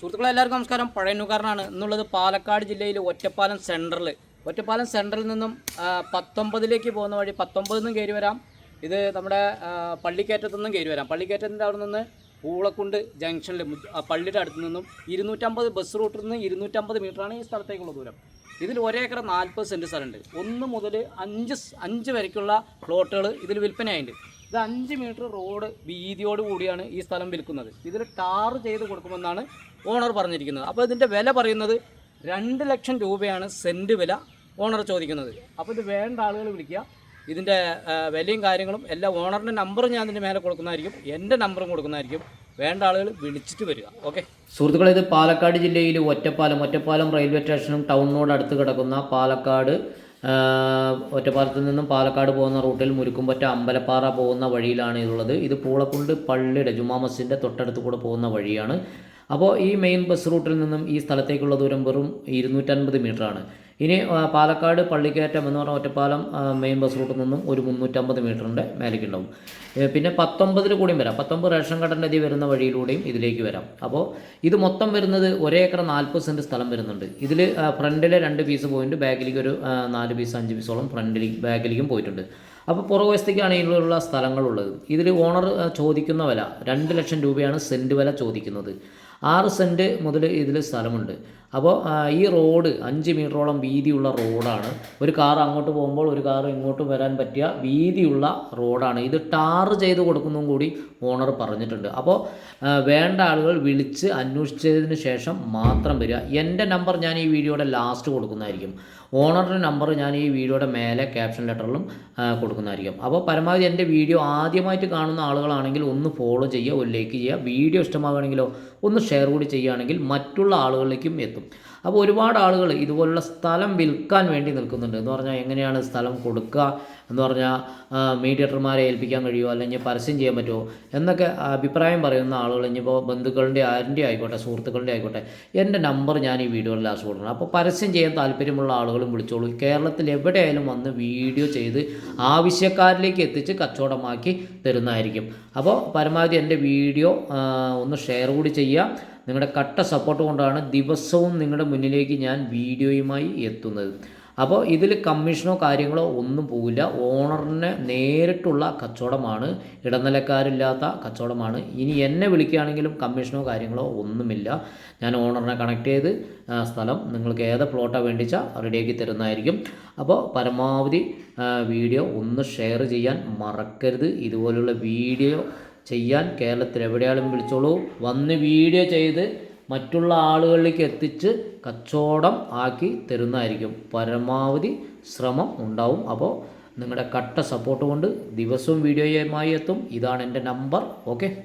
സുഹൃത്തുക്കളെ എല്ലാവർക്കും നമസ്കാരം. പഴയന്നുകാരനാണ് എന്നുള്ളത് പാലക്കാട് ജില്ലയിൽ ഒറ്റപ്പാലം സെന്ററിൽ ഒറ്റപ്പാലം സെന്ററിൽ നിന്നും പത്തൊമ്പതിലേക്ക് പോകുന്ന വഴി പത്തൊമ്പതിൽ നിന്നും കയറി വരാം. ഇത് നമ്മുടെ പള്ളിക്കേറ്റത്തു നിന്നും കയറി വരാം. പള്ളിക്കയറ്റത്തിന്റെ അവിടെ നിന്ന് പൂളക്കുണ്ട് ജംഗ്ഷനിൽ പള്ളിയുടെ അടുത്ത് നിന്നും ഇരുന്നൂറ്റമ്പത് ബസ് റൂട്ടിൽ നിന്ന് ഇരുന്നൂറ്റമ്പത് മീറ്ററാണ് ഈ സ്ഥലത്തേക്കുള്ള ദൂരം. ഇതിൽ ഒരേക്കർ നാൽപ്പത് സെന്റ് സ്ഥലമുണ്ട്. ഒന്ന് മുതൽ അഞ്ച് അഞ്ച് വരയ്ക്കുള്ള പ്ലോട്ടുകൾ ഇതിൽ വിൽപ്പനയായിട്ടുണ്ട്. ഇത് അഞ്ച് മീറ്റർ റോഡ് വീതിയോട് കൂടിയാണ് ഈ സ്ഥലം വിൽക്കുന്നത്. ഇതിൽ ടാർ ചെയ്ത് കൊടുക്കുമെന്നാണ് ഓണർ പറഞ്ഞിരിക്കുന്നത്. അപ്പോൾ ഇതിന്റെ വില പറയുന്നത് രണ്ട് ലക്ഷം രൂപയാണ് സെന്റ് വില ഓണർ ചോദിക്കുന്നത്. അപ്പോൾ ഇത് വേണ്ട ആളുകൾ വിളിക്കുക. ഇതിന്റെ വിലയും കാര്യങ്ങളും എല്ലാം ഓണറിന്റെ നമ്പറും ഞാൻ ഇതിന്റെ മേലെ കൊടുക്കുന്നതായിരിക്കും. എന്റെ നമ്പറും കൊടുക്കുന്നതായിരിക്കും. വേണ്ട ആളുകൾ വിളിച്ചിട്ട് വരിക. ഓക്കെ? സുഹൃത്തുക്കളെ ഇത് പാലക്കാട് ജില്ലയിൽ ഒറ്റപ്പാലം ഒറ്റപ്പാലം റെയിൽവേ സ്റ്റേഷനും ടൗണിനോട് അടുത്ത് കിടക്കുന്ന പാലക്കാട് ഒറ്റപ്പാലത്ത് നിന്നും പാലക്കാട് പോകുന്ന റൂട്ടിൽ മുരുക്കുംപറ്റ അമ്പലപ്പാറ പോകുന്ന വഴിയിലാണ് ഇതുള്ളത്. ഇത് പൂളക്കുണ്ട് പള്ളിയുടെ ജുമാ മസ്ജിന്റെ തൊട്ടടുത്ത് കൂടെ പോകുന്ന വഴിയാണ്. അപ്പോൾ ഈ മെയിൻ ബസ് റൂട്ടിൽ നിന്നും ഈ സ്ഥലത്തേക്കുള്ള ദൂരം വെറും ഇരുന്നൂറ്റൻപത് മീറ്ററാണ് ഇനി പാലക്കാട് പള്ളിക്കയറ്റം എന്ന് പറഞ്ഞ ഒറ്റപ്പാലം മെയിൻ ബസ് റൂട്ടിൽ നിന്നും ഒരു മുന്നൂറ്റമ്പത് മീറ്ററിന്റെ മേലേക്ക് ഉണ്ടാവും ഏ, പിന്നെ പത്തൊമ്പതിൽ കൂടിയും വരാം. പത്തൊമ്പത് റേഷൻ കടന്റെ നദി വരുന്ന വഴിയിലൂടെയും ഇതിലേക്ക് വരാം. അപ്പോൾ ഇത് മൊത്തം വരുന്നത് ഒരേ ഏക്കർ നാൽപ്പത് സെന്റ് സ്ഥലം വരുന്നുണ്ട്. ഇതിൽ ഫ്രണ്ടിലെ രണ്ട് പീസ് പോയിന്റ് ബാക്കിലേക്ക് ഒരു നാല് പീസ് അഞ്ച് പീസോളം ഫ്രണ്ടിലേക്ക് ബാക്കിലേക്കും പോയിട്ടുണ്ട്. അപ്പോൾ പുറകുവശത്തേക്കാണ് ഇതിലുള്ള സ്ഥലങ്ങളുള്ളത്. ഇതിൽ ഓണർ ചോദിക്കുന്ന വില രണ്ട് ലക്ഷം രൂപയാണ് സെന്റ് വില ചോദിക്കുന്നത്. ആറ് സെന്റ് മുതൽ ഇതിൽ സ്ഥലമുണ്ട്. അപ്പോൾ ഈ റോഡ് അഞ്ച് മീറ്ററോളം വീതിയുള്ള റോഡാണ്. ഒരു കാർ അങ്ങോട്ട് പോകുമ്പോൾ ഒരു കാർ ഇങ്ങോട്ട് വരാൻ പറ്റിയ വീതിയുള്ള റോഡാണ്. ഇത് ടാർ ചെയ്ത് കൊടുക്കുന്നതും കൂടി ഓണർ പറഞ്ഞിട്ടുണ്ട്. അപ്പോൾ വേണ്ട ആളുകൾ വിളിച്ച് അന്വേഷിച്ചതിന് ശേഷം മാത്രം വരിക. എന്റെ നമ്പർ ഞാൻ ഈ വീഡിയോയുടെ ലാസ്റ്റ് കൊടുക്കുന്നതായിരിക്കും. ഓണറിന്റെ നമ്പർ ഞാൻ ഈ വീഡിയോയുടെ മേലെ ക്യാപ്ഷൻ ലെറ്ററിലും കൊടുക്കുന്നതായിരിക്കും. അപ്പോൾ പരമാവധി എന്റെ വീഡിയോ ആദ്യമായിട്ട് കാണുന്ന ആളുകളാണെങ്കിൽ ഒന്ന് ഫോളോ ചെയ്യുക ഒരു ലൈക്ക് ചെയ്യുക. വീഡിയോ ഇഷ്ടമാകുകയാണെങ്കിലോ ഒന്ന് ഷെയർ കൂടി ചെയ്യുകയാണെങ്കിൽ മറ്റുള്ള ആളുകളിലേക്കും എത്തും. അപ്പോൾ ഒരുപാട് ആളുകൾ ഇതുപോലുള്ള സ്ഥലം വിൽക്കാൻ വേണ്ടി നിൽക്കുന്നുണ്ട്. എന്ന് പറഞ്ഞാൽ എങ്ങനെയാണ് സ്ഥലം കൊടുക്കുക? എന്ന് പറഞ്ഞാൽ മീഡിയേറ്റർമാരെ ഏൽപ്പിക്കാൻ കഴിയുമോ? അല്ലെങ്കിൽ പരസ്യം ചെയ്യാൻ പറ്റുമോ? എന്നൊക്കെ അഭിപ്രായം പറയുന്ന ആളുകൾ ഇനിയിപ്പോൾ ബന്ധുക്കളുടെ ആരുടെ ആയിക്കോട്ടെ സുഹൃത്തുക്കളുടെ ആയിക്കോട്ടെ എന്റെ നമ്പർ ഞാൻ ഈ വീഡിയോയിൽ ലാസ്റ്റ് കൊടുക്കണം. അപ്പോൾ പരസ്യം ചെയ്യാൻ താല്പര്യമുള്ള ആളുകളും വിളിച്ചോളൂ. കേരളത്തിൽ എവിടെയായാലും വന്ന് വീഡിയോ ചെയ്ത് ആവശ്യക്കാരിലേക്ക് എത്തിച്ച് കച്ചവടമാക്കി തരുന്നതായിരിക്കും. അപ്പോൾ പരമാവധി എന്റെ വീഡിയോ ഒന്ന് ഷെയർ കൂടി ചെയ്യുക. നിങ്ങളുടെ കട്ട സപ്പോർട്ട് കൊണ്ടാണ് ദിവസവും നിങ്ങളുടെ മുന്നിലേക്ക് ഞാൻ വീഡിയോയുമായി എത്തുന്നത്. അപ്പോൾ ഇതിൽ കമ്മീഷനോ കാര്യങ്ങളോ ഒന്നും പോവില്ല. ഓണറിന് നേരിട്ടുള്ള കച്ചവടമാണ്. ഇടനിലക്കാരില്ലാത്ത കച്ചവടമാണ്. ഇനി എന്നെ വിളിക്കുകയാണെങ്കിലും കമ്മീഷനോ കാര്യങ്ങളോ ഒന്നുമില്ല. ഞാൻ ഓണറിനെ കണക്ട് ചെയ്ത് സ്ഥലം നിങ്ങൾക്ക് ഏത് പ്ലോട്ടാണ് വേണ്ടിച്ചാൽ റെഡിയാക്കി തരുന്നതായിരിക്കും. അപ്പോൾ പരമാവധി വീഡിയോ ഒന്ന് ഷെയർ ചെയ്യാൻ മറക്കരുത്. ഇതുപോലുള്ള വീഡിയോ ചെയ്യാൻ കേരളത്തിൽ എവിടെയാലും വിളിച്ചോളൂ. വന്ന് വീഡിയോ ചെയ്ത് മറ്റുള്ള ആളുകളിലേക്ക് എത്തിച്ച് കച്ചവടം ആക്കി തരുന്നതായിരിക്കും. പരമാവധി ശ്രമം ഉണ്ടാവും. അപ്പോൾ നിങ്ങളുടെ കട്ട സപ്പോർട്ട് കൊണ്ട് ദിവസവും വീഡിയോയുമായി എത്തും. ഇതാണ് എന്റെ നമ്പർ ഓക്കെ